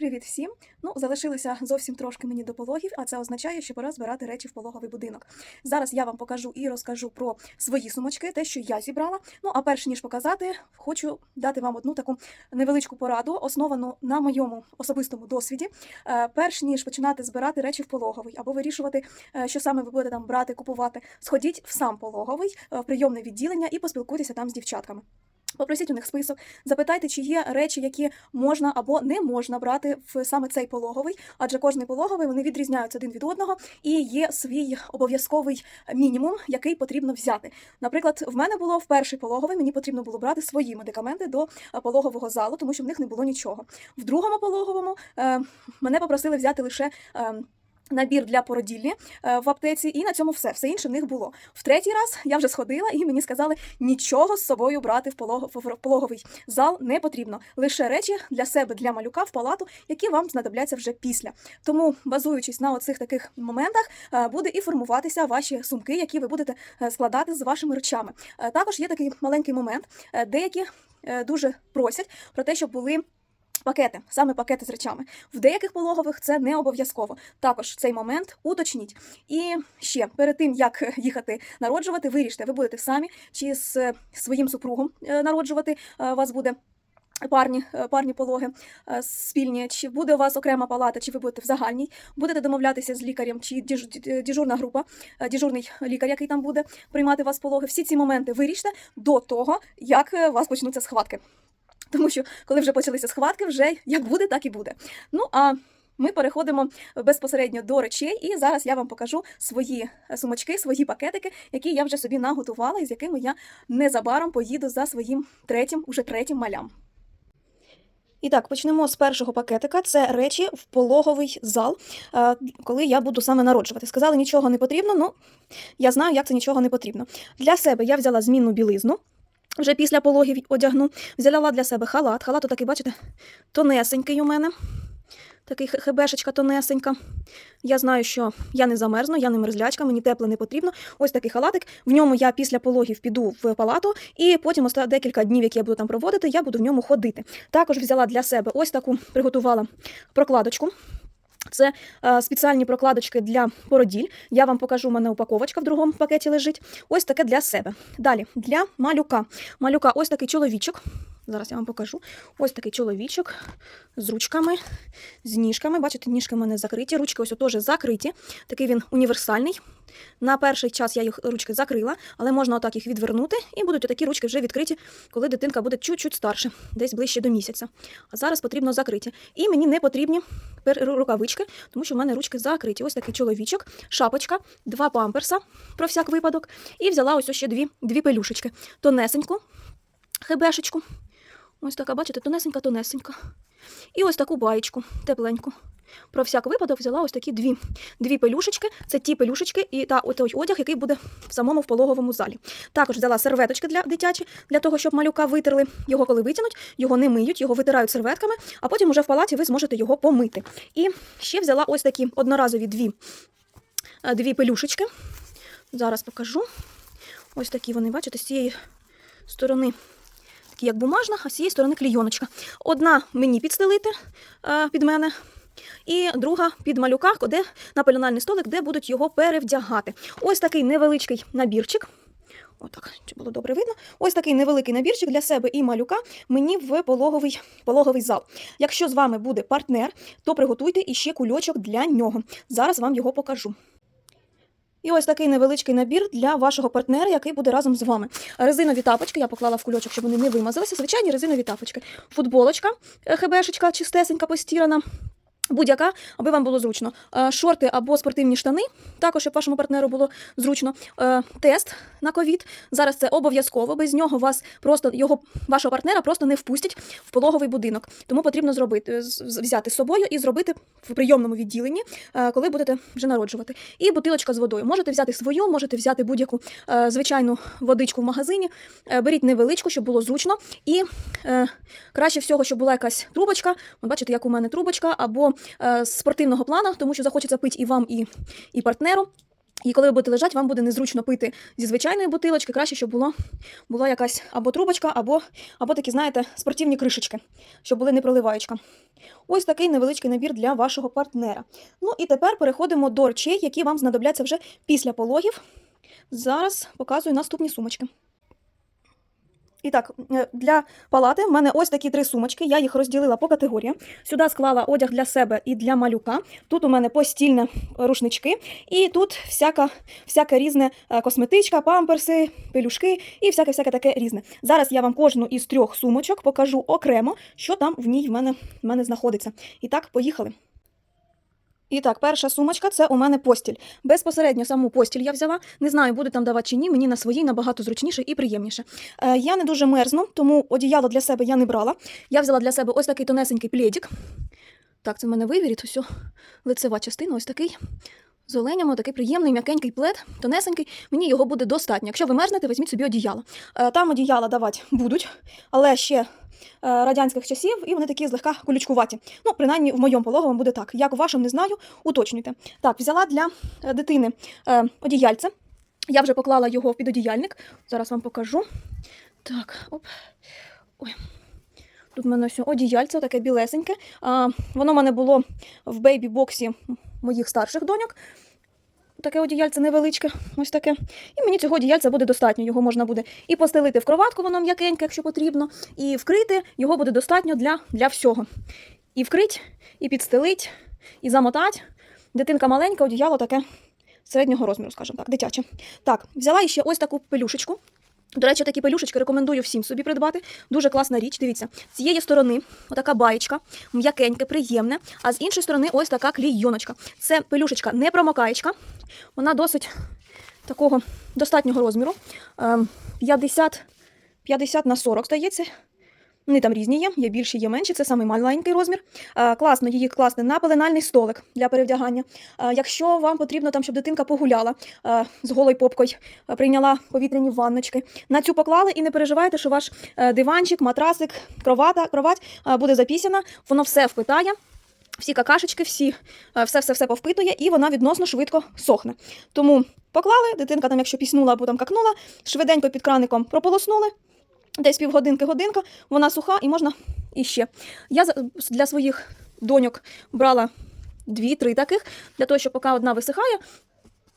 Привіт всім! Ну, залишилося зовсім трошки мені до пологів, а це означає, що пора збирати речі в пологовий будинок. Зараз я вам покажу і розкажу про свої сумочки, те, що я зібрала. Ну а перш ніж показати, хочу дати вам одну таку невеличку пораду, основану на моєму особистому досвіді. Е, Перш ніж починати збирати речі в пологовий або вирішувати, е, що саме ви будете там брати, купувати, сходіть в сам пологовий, е, в прийомне відділення і поспілкуйтеся там з дівчатками. Попросіть у них список, запитайте, чи є речі, які можна або не можна брати в саме цей пологовий, адже кожний пологовий вони відрізняються один від одного і є свій обов'язковий мінімум, який потрібно взяти. Наприклад, в мене було в перший пологовий, мені потрібно було брати свої медикаменти до е, пологового залу, тому що в них не було нічого. В другому пологовому е, мене попросили взяти лише. Е, Набір для породіллі е, в аптеці, і на цьому все. Все інше в них було. В третій раз я вже сходила, і мені сказали, нічого з собою брати в, полог... в пологовий зал не потрібно. Лише речі для себе, для малюка в палату, які вам знадобляться вже після. Тому, базуючись на оцих таких моментах, е, буде і формуватися ваші сумки, які ви будете е, складати з вашими речами. Також є такий маленький момент, деякі дуже просять про те, щоб були. Пакети, саме пакети з речами. В деяких пологових це не обов'язково. Також цей момент уточніть. І ще перед тим, як їхати народжувати, виріште, ви будете самі чи з е, своїм супругом е, народжувати. Е, вас буде парні, е, парні пологи е, спільні, чи буде у вас окрема палата, чи ви будете в загальній. Будете домовлятися з лікарем, чи діж- діжурна група, е, діжурний лікар, який там буде приймати вас пологи. Всі ці моменти виріште до того, як е, у вас почнуться схватки. Тому що коли вже почалися схватки, вже як буде, так і буде. Ну а ми переходимо безпосередньо до речей, і зараз я вам покажу свої сумочки, свої пакетики, які я вже собі наготувала, і з якими я незабаром поїду за своїм третім, уже третім малям. І так, почнемо з першого пакетика. Це речі в пологовий зал, е, коли я буду саме народжувати. Сказали, нічого не потрібно. Ну, я знаю, як це нічого не потрібно. Для себе я взяла змінну білизну. Вже після пологів одягну. Взяла для себе халат. Халат такий, бачите, тонесенький у мене. Такий хебешечка тонесенька. Я знаю, що я не замерзну, я не мерзлячка, мені тепле не потрібно. Ось такий халатик. В ньому я після пологів піду в палату, і потім оста- декілька днів, які я буду там проводити, я буду в ньому ходити. Також взяла для себе ось таку приготувала прокладочку. Це е, спеціальні прокладочки для породіль. Я вам покажу, у мене упаковочка в другому пакеті лежить. Ось таке для себе. Далі для малюка. Малюка, ось такий чоловічок. Зараз я вам покажу. Ось такий чоловічок з ручками, з ніжками. Бачите, ніжки в мене закриті. Ручки ось теж закриті. Такий він універсальний. На перший час я їх ручки закрила, але можна отак їх відвернути, і будуть такі ручки вже відкриті, коли дитинка буде чуть-чуть старше, десь ближче до місяця. А зараз потрібно закриті. І мені не потрібні рукавички, тому що в мене ручки закриті. Ось такий чоловічок, шапочка, два памперса про всяк випадок. І взяла ось ще дві, дві пелюшечки. Тонесеньку, хебешечку. Ось така, бачите, тонесенька, тонесенька. І ось таку баєчку, тепленьку. Про всяк випадок взяла ось такі дві, дві пелюшечки. Це ті пелюшечки і та той одяг, який буде в самому в пологовому залі. Також взяла серветочки для дитячі, для того, щоб малюка витерли. Його коли витягнуть, його не миють, його витирають серветками, а потім уже в палаті ви зможете його помити. І ще взяла ось такі одноразові дві, е, дві пелюшечки. Зараз покажу. Ось такі вони, бачите, з цієї сторони такі як бумажна, а з цієї сторони клійоночка. Одна мені підстелити е, під мене, і друга під малюка, де на пеленальний столик, де будуть його перевдягати. Ось такий невеличкий набірчик. Отак, чи було добре видно. Ось такий невеликий набірчик для себе і малюка мені в пологовий, пологовий зал. Якщо з вами буде партнер, то приготуйте іще кульочок для нього. Зараз вам його покажу. І ось такий невеличкий набір для вашого партнера, який буде разом з вами. Резинові тапочки я поклала в кульочок, щоб вони не вимазалися. Звичайні резинові тапочки. Футболочка, е, хебешечка, чистесенька, постірана. Будь-яка, аби вам було зручно. Е, Шорти або спортивні штани, також щоб вашому партнеру було зручно. Е, Тест на ковід. Зараз це обов'язково. Без нього вас просто його вашого партнера просто не впустять в пологовий будинок. Тому потрібно зробити з- взяти з собою і зробити в прийомному відділенні, е, коли будете вже народжувати. І бутилочка з водою. Можете взяти свою, можете взяти будь-яку е, звичайну водичку в магазині. Е, Беріть невеличку, щоб було зручно. І е, краще всього, щоб була якась трубочка. От бачите, як у мене трубочка, або е, спортивного плану, тому що захочеться пити і вам, і, і партнеру. І коли ви будете лежати, вам буде незручно пити зі звичайної бутилочки, краще, щоб було, була якась або трубочка, або, або такі, знаєте, спортивні кришечки, щоб були не проливаючка. Ось такий невеличкий набір для вашого партнера. Ну і тепер переходимо до речей, які вам знадобляться вже після пологів. Зараз показую наступні сумочки. І так, е, для палати в мене ось такі три сумочки. Я їх розділила по категоріям. Сюди склала одяг для себе і для малюка. Тут у мене постільне рушнички, і тут всяка, всяке різне е, косметичка, памперси, пелюшки і всяке всяке таке різне. Зараз я вам кожну із трьох сумочок покажу окремо, що там в ній в мене, в мене знаходиться. І так, поїхали. І так, перша сумочка це у мене постіль. Безпосередньо саму постіль я взяла. Не знаю, буде там давати чи ні. Мені на своїй набагато зручніше і приємніше. Е, я не дуже мерзну, тому одіяло для себе я не брала. Я взяла для себе ось такий тонесенький плєдік. Так, це в мене вивіріт, ось лицева частина, ось такий. З оленями такий приємний, м'якенький плед, тонесенький. Мені його буде достатньо. Якщо ви мерзнете, візьміть собі одіяло. Е, Там одіяла давати будуть, але ще е, радянських часів, і вони такі злегка колючкуваті. Ну, принаймні, в моєму пологовому буде так. Як у вашому, не знаю, уточнюйте. Так, взяла для е, дитини одіяльце. Я вже поклала його в підодіяльник. Зараз вам покажу. Так, оп. Ой. Тут в мене ось одіяльце, таке білесеньке. А, воно в мене було в бейбі-боксі моїх старших доньок. Таке одіяльце невеличке, ось таке. І мені цього одіяльця буде достатньо. Його можна буде і постелити в кроватку, воно м'якеньке, якщо потрібно, і вкрити його буде достатньо для, для всього. І вкрить, і підстелить, і замотать. Дитинка маленька, одіяло таке середнього розміру, скажімо так, дитяче. Так, взяла ще ось таку пелюшечку. До речі, такі пелюшечки рекомендую всім собі придбати. Дуже класна річ. Дивіться, з цієї сторони отака баєчка, м'якеньке, приємне, а з іншої сторони ось така клійоночка. Це пелюшечка не промокаєчка. Вона досить такого достатнього розміру. Ем, 50, 50 на 40, здається. Вони там різні є, є більші, є менші, це самий маленький розмір. Е, класно її класти на пеленальний столик для перевдягання. Е, якщо вам потрібно, там, щоб дитинка погуляла е, з голою попкою, прийняла повітряні ванночки, на цю поклали і не переживайте, що ваш диванчик, матрасик, кровата, кровать буде запісяна, воно все впитає. Всі какашечки, всі, е, все, все, все повпитує, і вона відносно швидко сохне. Тому поклали, дитинка там, якщо піснула або там какнула, швиденько під краником прополоснули, десь півгодинки, годинка, вона суха і можна іще. Я для своїх доньок брала дві-три таких, для того, щоб поки одна висихає,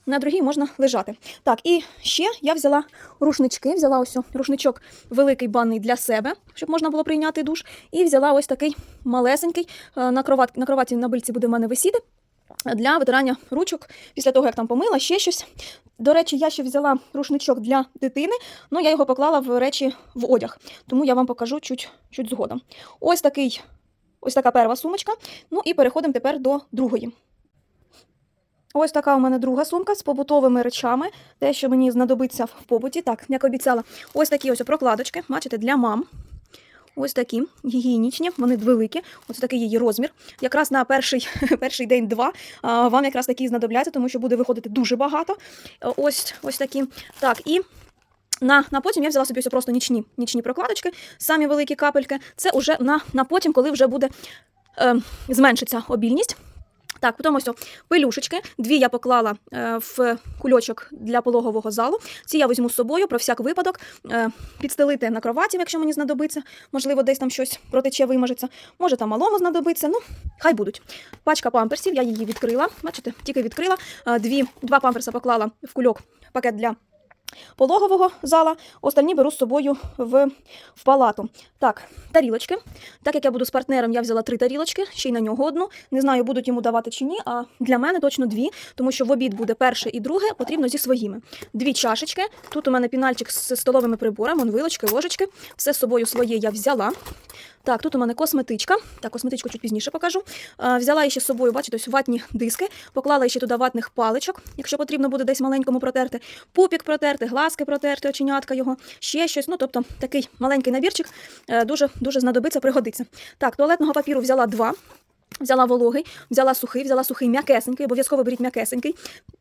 на другій можна лежати. Так, і ще я взяла рушнички, взяла ось рушничок великий банний для себе, щоб можна було прийняти душ, і взяла ось такий малесенький е, на кроваті, на кроваті на бильці буде в мене висіти. Для витирання ручок після того, як там помила, ще щось. До речі, я ще взяла рушничок для дитини, але я його поклала в речі в одяг, тому я вам покажу чуть, чуть згодом. Ось такий, ось така перша сумочка. Ну і переходимо тепер до другої. Ось така у мене друга сумка з побутовими речами, те, що мені знадобиться в побуті. Так, як обіцяла, ось такі ось прокладочки, бачите, для мам. Ось такі гігієнічні, вони великі. Ось такий її розмір. Якраз на перший, перший день-два вам якраз такі знадобляться, тому що буде виходити дуже багато. Ось, ось такі. Так, і на, на потім я взяла собі ось просто нічні, нічні прокладочки, самі великі капельки. Це вже на, на потім, коли вже буде е, зменшиться обільність. Так, потім ось пелюшечки. Дві я поклала е, в кульочок для пологового залу. Ці я візьму з собою про всяк випадок. Е, підстелити на кроваті, якщо мені знадобиться. Можливо, десь там щось протече, вимажеться. Може, там малому знадобиться. Ну, хай будуть. Пачка памперсів, я її відкрила. Бачите, тільки відкрила. Е, дві, два памперса поклала в кульок пакет для пологового зала, остальні беру з собою в, в палату. Так, тарілочки. Так як я буду з партнером, я взяла три тарілочки, ще й на нього одну. Не знаю, будуть йому давати чи ні, а для мене точно дві, тому що в обід буде перше і друге, потрібно зі своїми. Дві чашечки. Тут у мене пінальчик з столовими приборами, вон вилочки, ложечки. Все з собою своє я взяла. Так, тут у мене косметичка. Так, косметичку чуть пізніше покажу. Взяла ще з собою, бачите, ось ватні диски, поклала ще туди ватних паличок, якщо потрібно буде десь маленькому протерти, пупік протерти, глазки протерти, оченятка його, ще щось. Ну, тобто такий маленький набірчик е, дуже, дуже знадобиться, пригодиться. Так, туалетного папіру взяла два. Взяла вологий, взяла сухий, взяла сухий м'якесенький, обов'язково беріть м'якесенький,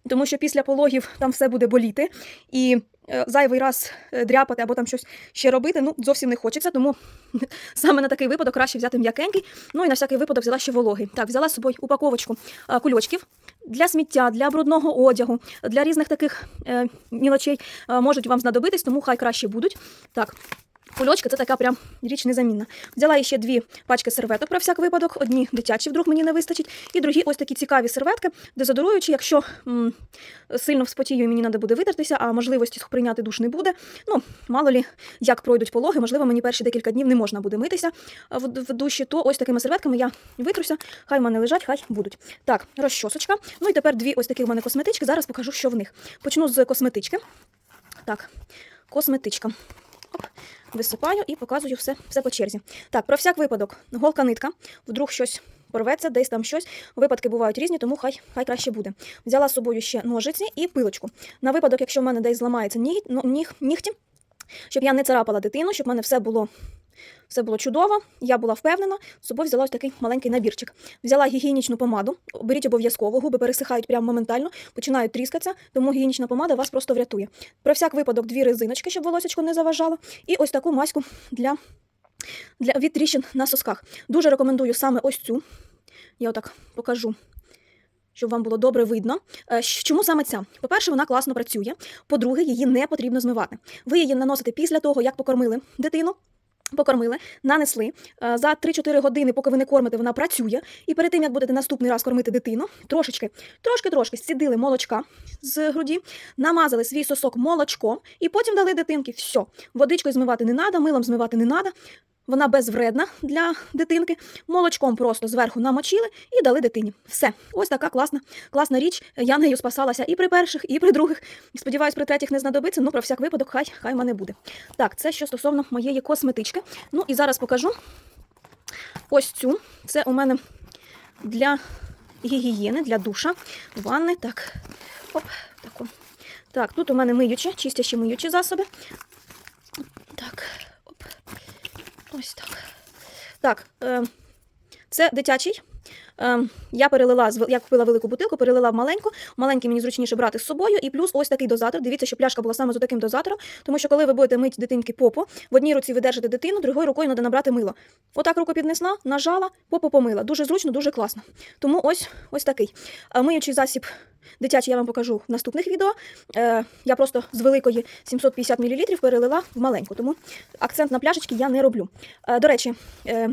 тому що після пологів там все буде боліти. І е, зайвий раз е, дряпати або там щось ще робити, ну зовсім не хочеться, тому саме на такий випадок краще взяти м'якенький. Ну і на всякий випадок взяла ще вологий. Так, взяла з собою упаковочку а, кульочків для сміття, для брудного одягу, для різних таких е, мілочей е, можуть вам знадобитись, тому хай краще будуть. Так. Кульочки це така прям річ незамінна. Взяла ще дві пачки серветок про всяк випадок. Одні дитячі, вдруг мені не вистачить, і другі ось такі цікаві серветки, дезодоруючі, якщо м, сильно вспотію мені треба буде витертися, а можливості прийняти душ не буде. Ну, мало лі, як пройдуть пологи, можливо, мені перші декілька днів не можна буде митися в, в душі, то ось такими серветками я витруся, хай в мене лежать, хай будуть. Так, розчосочка. Ну і тепер дві ось такі в мене косметички. Зараз покажу, що в них. Почну з косметички. Так, косметичка. Оп, висипаю і показую все, все по черзі. Так, про всяк випадок, голка нитка, вдруг щось порветься, десь там щось. Випадки бувають різні, тому хай, хай краще буде. Взяла з собою ще ножиці і пилочку. На випадок, якщо в мене десь зламається ніг, ну, ніг, нігті, щоб я не царапала дитину, щоб в мене все було. Все було чудово, я була впевнена. З собою взяла ось такий маленький набірчик. Взяла гігієнічну помаду. Беріть обов'язково, губи пересихають прямо моментально, починають тріскатися, тому гігієнічна помада вас просто врятує. Про всяк випадок дві резиночки, щоб волосечко не заважало, і ось таку маську для, для від тріщин на сосках. Дуже рекомендую саме ось цю. Я отак покажу. Щоб вам було добре видно. Е, Чому саме ця? По-перше, вона класно працює. По-друге, її не потрібно змивати. Ви її наносите після того, як покормили дитину. Покормили, нанесли Е, за 3-4 години, поки ви не кормите, вона працює. І перед тим як будете наступний раз кормити дитину, трошечки, трошки-трошки зцідили молочка з груді, намазали свій сосок молочком і потім дали дитинки. Все, водичкою змивати не треба, милом змивати не треба. Вона безвредна для дитинки. Молочком просто зверху намочили і дали дитині. Все, ось така класна, класна річ. Я нею спасалася і при перших, і при других. Сподіваюсь, при третіх не знадобиться. Ну про всяк випадок, хай хай мене буде. Так, це що стосовно моєї косметички. Ну і зараз покажу ось цю. Це у мене для гігієни, для душа, ванни. Так, оп, таку. Так, тут у мене миючі, чистящі миючі засоби. Так, оп. Ось так. Так, е, це дитячий. Е, я перелила, я купила велику бутилку, перелила в маленьку. Маленький мені зручніше брати з собою. І плюс ось такий дозатор. Дивіться, що пляшка була саме з таким дозатором, тому що коли ви будете мити дитинки попу, в одній руці ви держите дитину, другою рукою треба набрати мило. Отак руку піднесла, нажала, попу помила. Дуже зручно, дуже класно. Тому ось, ось такий. Миючий засіб дитячий я вам покажу в наступних відео. Е, я просто з великої 750 мл перелила в маленьку, тому акцент на пляшечки я не роблю. Е, до речі, е,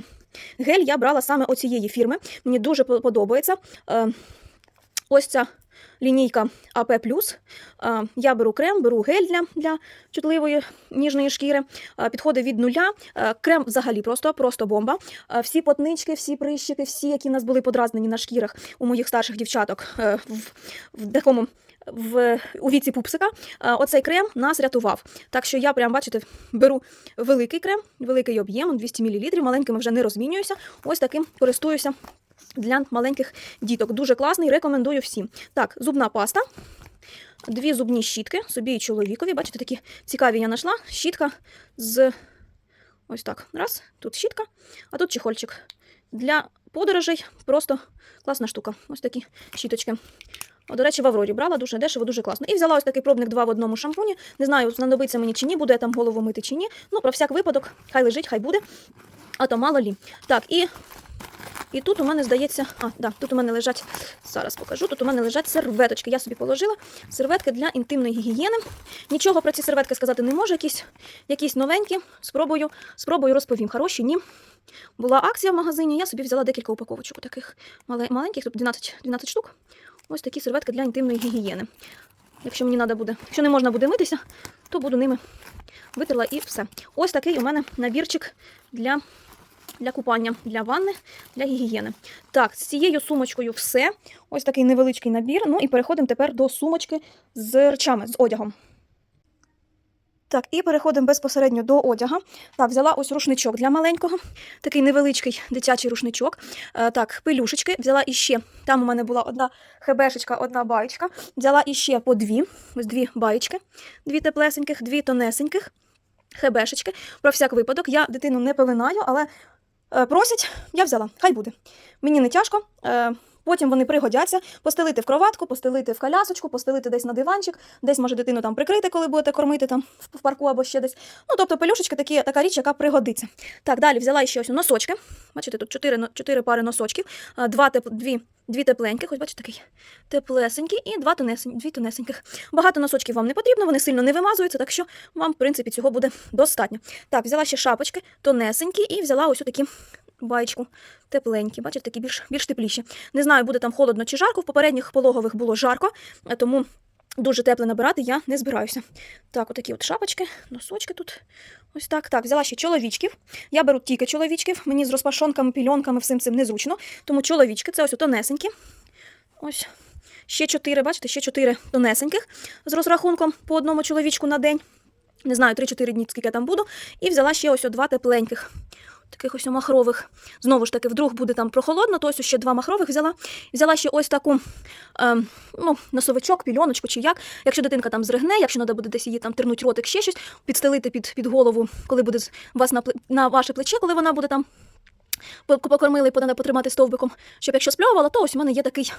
гель я брала саме оцієї фірми. Мені дуже подобається. Е, ось ця лінійка АП. Е, я беру крем, беру гель для, для чутливої ніжної шкіри. Е, підходить від нуля. Крем взагалі просто, просто бомба. Всі потнички, всі прищики, всі, які в нас були подразнені на шкірах у моїх старших дівчаток в такому. В у віці пупсика е, оцей крем нас рятував. Так що я прям, бачите, беру великий крем, великий об'єм, 200 мл, маленькими вже не розмінююся. Ось таким користуюся для маленьких діток. Дуже класний, рекомендую всім. Так, зубна паста. Дві зубні щітки, собі і чоловікові. Бачите, такі цікаві я знайшла. Щітка з ось так. Раз, тут щітка, а тут чехольчик. Для подорожей просто класна штука. Ось такі щіточки. До речі, в Аврорі брала дуже дешево, дуже класно. І взяла ось такий пробник два в одному шампуні. Не знаю, знадобиться мені чи ні, буду я там голову мити чи ні. Ну, про всяк випадок, хай лежить, хай буде. А то мало лі. Так, і, і тут у мене здається, а, да, тут у мене лежать, зараз покажу, тут у мене лежать серветочки. Я собі положила серветки для інтимної гігієни. Нічого про ці серветки сказати не можу, якісь, якісь новенькі. Спробую, спробую розповім. Хороші, ні. Була акція в магазині, я собі взяла декілька упаковочок таких маленьких, тут 12, 12 штук. Ось такі серветки для інтимної гігієни. Якщо мені треба буде, якщо не можна буде митися, то буду ними витерла і все. Ось такий у мене набірчик для, для купання, для ванни, для гігієни. Так, з цією сумочкою все. Ось такий невеличкий набір. Ну і переходимо тепер до сумочки з речами, з одягом. Так, і переходимо безпосередньо до одяга. Так, взяла ось рушничок для маленького, такий невеличкий дитячий рушничок. Е, так, пелюшечки. Взяла іще. Там у мене була одна хебешечка, одна баєчка. Взяла іще по дві. Ось дві баєчки, дві теплесеньких, дві тонесеньких. Хебешечки. Про всяк випадок. Я дитину не пеленаю, але е, просять, я взяла. Хай буде. Мені не тяжко. Потім вони пригодяться постелити в кроватку, постелити в колясочку, постелити десь на диванчик, десь може дитину там прикрити, коли будете кормити там в парку або ще десь. Ну, тобто пелюшечки такі, така річ, яка пригодиться. Так, далі взяла ще ось носочки. Бачите, тут чотири, чотири пари носочків, два, теп- дві дві тепленьких, ось бачите, такий теплесенький, і два тонесень, дві тонесеньких. Багато носочків вам не потрібно, вони сильно не вимазуються, так що вам, в принципі, цього буде достатньо. Так, взяла ще шапочки, тонесенькі, і взяла ось такі баєчку тепленькі. Бачите, такі більш, більш тепліші. Не знаю, буде там холодно чи жарко. В попередніх пологових було жарко, е, тому дуже тепле набирати я не збираюся. Так, отакі от шапочки, носочки тут. Ось так. Так, взяла ще чоловічків. Я беру тільки чоловічків. Мені з розпашонками, пільонками, всім цим незручно. Тому чоловічки, це ось тонесенькі. Ось. Ще чотири, бачите, ще чотири тонесеньких з розрахунком по одному чоловічку на день. Не знаю, 3-4 дні, скільки я там буду. І взяла ще ось два тепленьких. Таких ось махрових. Знову ж таки, вдруг буде там прохолодно, то ось ще два махрових взяла. Взяла ще ось таку ем, ну, носовичок, пільоночку чи як. Якщо дитинка там зригне, якщо треба буде десь її там тернуть ротик, ще щось, підстелити під, під голову, коли буде вас на, на ваше плече, коли вона буде там покормили треба потримати стовбиком, щоб якщо спльовувала, то ось у мене є такий,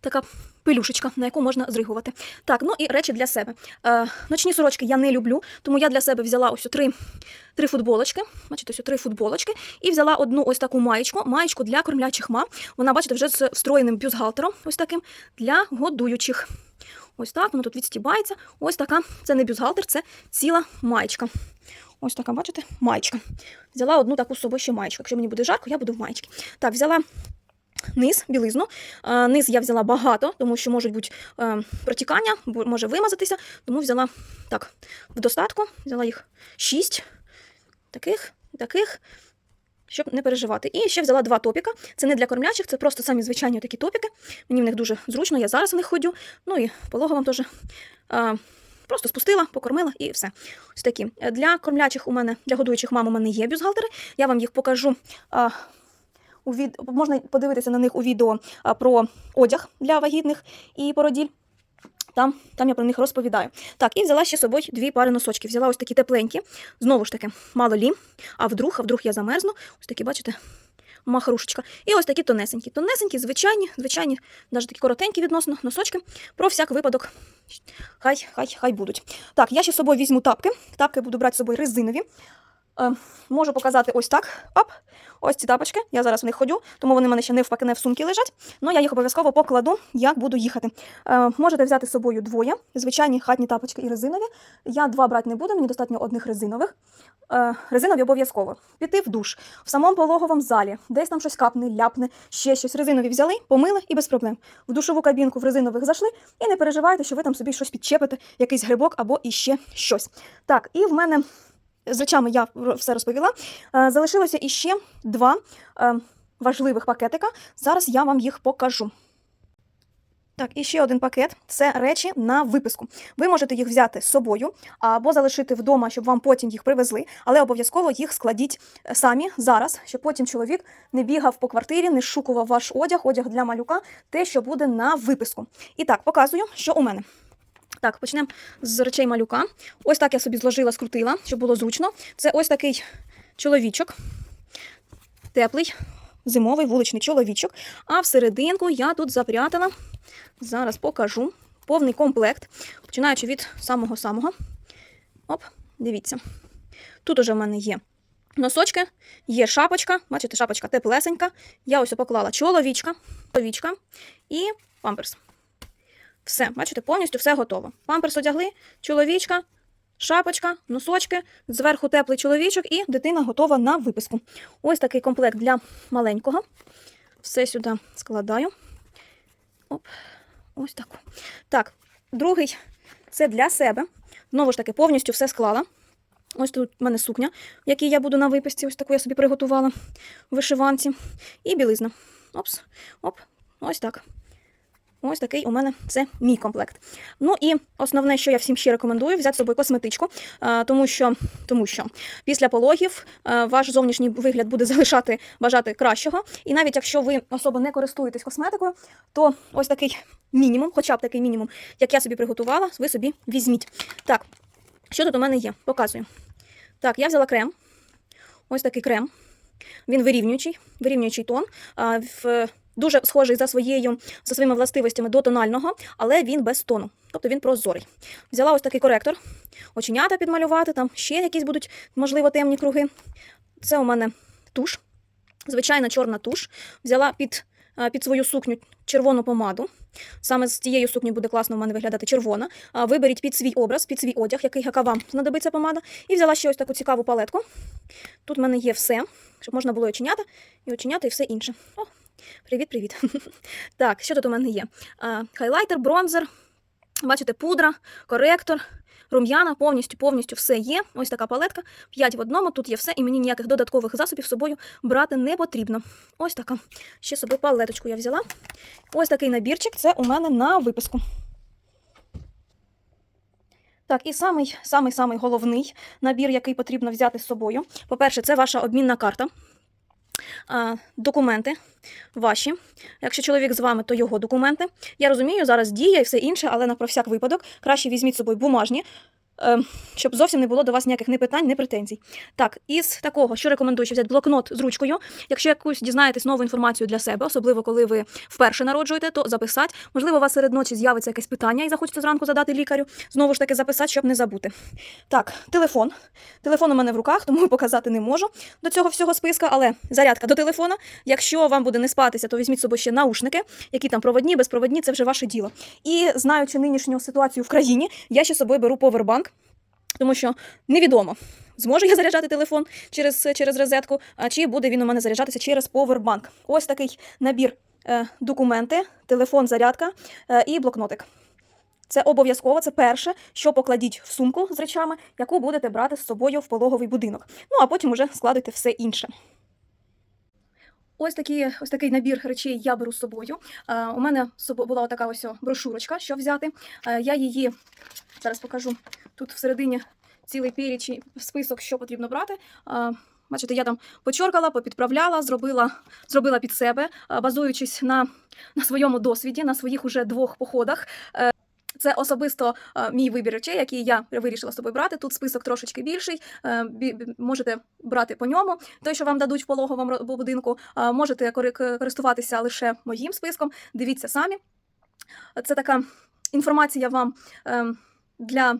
така пилюшечка, на яку можна зригувати. Так, ну і речі для себе. Е, ночні сорочки я не люблю, тому я для себе взяла ось три, три футболочки. Бачите, ось три футболочки, і взяла одну ось таку маєчку, маєчку для кормлячих мам. Вона, бачите, вже з встроєним бюстгальтером, ось таким для годуючих. Ось так, воно тут відстібається. Ось така, це не бюстгальтер, це ціла маєчка. Ось така, бачите, маєчка. Взяла одну таку з собою ще маєчку. Якщо мені буде жарко, я буду в маєчці. Так, взяла низ, білизну. Е, Низ я взяла багато, тому що можуть бути е, протікання, може вимазатися. Тому взяла так, в достатку, взяла їх шість таких, таких. Щоб не переживати. І ще взяла два топіка. Це не для кормлячих, це просто самі звичайні такі топіки. Мені в них дуже зручно, я зараз в них ходю. Ну і пологовим теж. Просто спустила, покормила і все. Ось такі. Е, Для кормлячих у мене, для годуючих мам у мене є бюстгальтери. Я вам їх покажу. У від... Можна подивитися на них у відео про одяг для вагітних і породіль. Там, там я про них розповідаю. Так, і взяла ще з собою дві пари носочків. Взяла ось такі тепленькі. Знову ж таки, мало лі. А вдруг, а вдруг я замерзну. Ось такі, бачите, махрушечка. І ось такі тонесенькі. Тонесенькі, звичайні, звичайні, навіть такі коротенькі відносно носочки. Про всяк випадок. Хай, хай, хай будуть. Так, я ще з собою візьму тапки. Тапки буду брати з собою резинові. Е, можу показати ось так. Оп. Ось ці тапочки. Я зараз в них ходю, тому вони в мене ще не в пакене в сумці лежать. Ну я їх обов'язково покладу, як буду їхати. Е, можете взяти з собою двоє, звичайні хатні тапочки і резинові. Я два брати не буду, мені достатньо одних резинових. Е, резинові обов'язково. Піти в душ, в самому пологовому залі, десь там щось капне, ляпне, ще щось. Резинові взяли, помили і без проблем. В душову кабінку в резинових зайшли, і не переживайте, що ви там собі щось підчепите, якийсь грибок або іще щось. Так, і в мене з речами я все розповіла. Е, Залишилося іще два е, важливих пакетика. Зараз я вам їх покажу. Так, і ще один пакет це речі на виписку. Ви можете їх взяти з собою або залишити вдома, щоб вам потім їх привезли, але обов'язково їх складіть е, самі зараз, щоб потім чоловік не бігав по квартирі, не шукував ваш одяг, одяг для малюка, те, що буде на виписку. І так, показую, що у мене. Так, почнемо з речей малюка. Ось так я собі зложила, скрутила, щоб було зручно. Це ось такий чоловічок, теплий, зимовий вуличний чоловічок. А всерединку я тут запрятала, зараз покажу, повний комплект, починаючи від самого-самого. Оп, дивіться. Тут уже в мене є носочки, є шапочка, бачите, шапочка теплесенька. Я ось поклала чоловічка, чоловічка і памперс. Все, бачите, повністю все готово. Памперс одягли, чоловічка, шапочка, носочки, зверху теплий чоловічок і дитина готова на виписку. Ось такий комплект для маленького. Все сюди складаю. Оп, ось так. Так, другий це для себе. Знову ж таки, повністю все склала. Ось тут в мене сукня, якій я буду на виписці. Ось таку я собі приготувала в вишиванці. І білизна. Опс, оп, ось так. Ось такий у мене це мій комплект. Ну і основне, що я всім ще рекомендую, взяти з собою косметичку, е, тому що, тому що після пологів е, ваш зовнішній вигляд буде залишати бажати кращого. І навіть якщо ви особо не користуєтесь косметикою, то ось такий мінімум, хоча б такий мінімум, як я собі приготувала, ви собі візьміть. Так, що тут у мене є? Показую. Так, я взяла крем. Ось такий крем. Він вирівнюючий, вирівнюючий тон. В, дуже схожий за, своєю, за своїми властивостями до тонального, але він без тону. Тобто він прозорий. Взяла ось такий коректор, оченята підмалювати, там ще якісь будуть, можливо, темні круги. Це у мене туш, звичайна чорна туш. Взяла під під свою сукню червону помаду. Саме з цією сукнею буде класно у мене виглядати червона. Виберіть під свій образ, під свій одяг, який яка вам знадобиться помада. І взяла ще ось таку цікаву палетку. Тут в мене є все, щоб можна було і очиняти, і очиняти, і все інше. О, привіт, привіт. так, що тут у мене є? Хайлайтер, бронзер, бачите, пудра, коректор. Рум'яна, повністю, повністю все є. Ось така палетка. 5 в одному, тут є все, і мені ніяких додаткових засобів з собою брати не потрібно. Ось така. Ще собі палеточку я взяла. Ось такий набірчик це у мене на виписку. Так, і самий, самий, самий головний набір, який потрібно взяти з собою. По-перше, це ваша обмінна карта. Документи ваші. Якщо чоловік з вами, то його документи. Я розумію, зараз дія і все інше, але на про всяк випадок краще візьміть з собою бумажні, щоб зовсім не було до вас ніяких ні питань, ні претензій. Так, із такого, що рекомендую ще взяти блокнот з ручкою. Якщо якусь дізнаєтесь нову інформацію для себе, особливо коли ви вперше народжуєте, то записати. Можливо, у вас серед ночі з'явиться якесь питання і захочете зранку задати лікарю. Знову ж таки записати, щоб не забути. Так, телефон. Телефон у мене в руках, тому показати не можу до цього всього списка, але зарядка до телефона. Якщо вам буде не спатися, то візьміть з собою ще наушники, які там проводні, безпроводні, це вже ваше діло. І знаючи нинішню ситуацію в країні, я ще собою беру повербанк, тому що невідомо. Зможу я заряджати телефон через, через розетку, а чи буде він у мене заряджатися через повербанк. Ось такий набір е, документи, телефон, зарядка е, і блокнотик. Це обов'язково, це перше, що покладіть в сумку з речами, яку будете брати з собою в пологовий будинок. Ну а потім уже складуйте все інше. Ось, такі, ось такий набір речей я беру з собою. Е, у мене була така ось брошурочка, що взяти. Е, я її зараз покажу тут всередині цілий перечень, список, що потрібно брати. Бачите, я там почоркала, попідправляла, зробила, зробила під себе, базуючись на, на своєму досвіді, на своїх уже двох походах. Е, Це особисто мій вибір речей, які я вирішила з собою брати. Тут список трошечки більший. е, Можете брати по ньому. Той, що вам дадуть в пологовому будинку, можете користуватися лише моїм списком. Дивіться самі. Це така інформація вам ем, для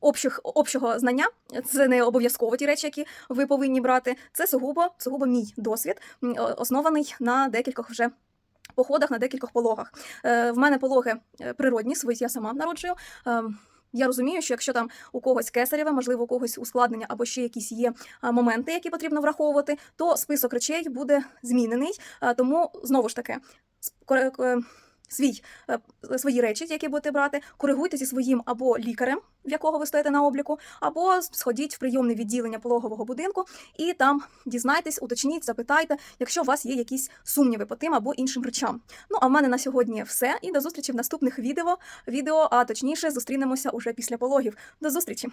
общих, общого знання. Це не обов'язково ті речі, які ви повинні брати. Це сугубо, сугубо мій досвід, оснований на декількох вже. Походах на декількох пологах. Е, в мене пологи е, природні, свої я сама народжую. Е, я розумію, що якщо там у когось кесарєве, можливо, у когось ускладнення або ще якісь є моменти, які потрібно враховувати, то список речей буде змінений. Тому знову ж таки, свій, е, свої речі, які будете брати, коригуйте зі своїм або лікарем, в якого ви стоїте на обліку, або сходіть в прийомне відділення пологового будинку і там дізнайтесь, уточніть, запитайте, якщо у вас є якісь сумніви по тим або іншим речам. Ну а в мене на сьогодні все. І до зустрічі в наступних відео. Відео, а точніше, зустрінемося уже після пологів. До зустрічі!